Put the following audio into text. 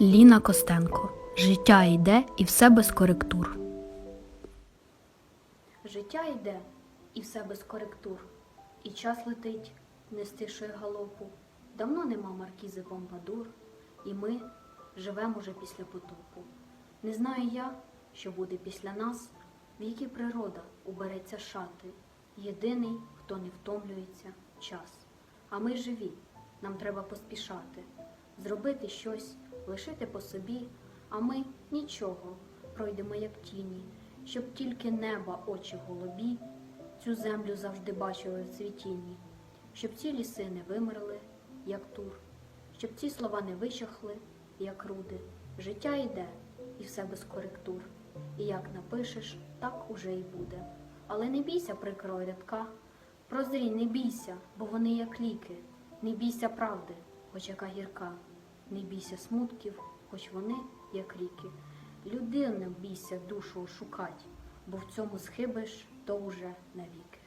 Ліна Костенко. Життя йде і все без коректур. Життя йде і все без коректур. І час летить, не стишує галопу. Давно нема маркізи Помпадур, і ми живемо уже після потопу. Не знаю я, що буде після нас, в якій природа убереться шати. Єдиний, хто не втомлюється, час. А ми живі, нам треба поспішати, зробити щось, лишити по собі, а ми нічого, пройдемо як тіні, щоб тільки неба очі голубі цю землю завжди бачили в цвітінні, щоб ці ліси не вимерли, як тур, щоб ці слова не вичахли, як руди. Життя йде, і все без коректур. І як напишеш, так уже й буде. Але не бійся прикрого рядка, прозрій, не бійся, бо вони як ліки. Не бійся правди, хоч яка гірка, не бійся смутків, хоч вони як ріки. Людину бійся душу шукать, бо в цьому схибиш, то уже навіки.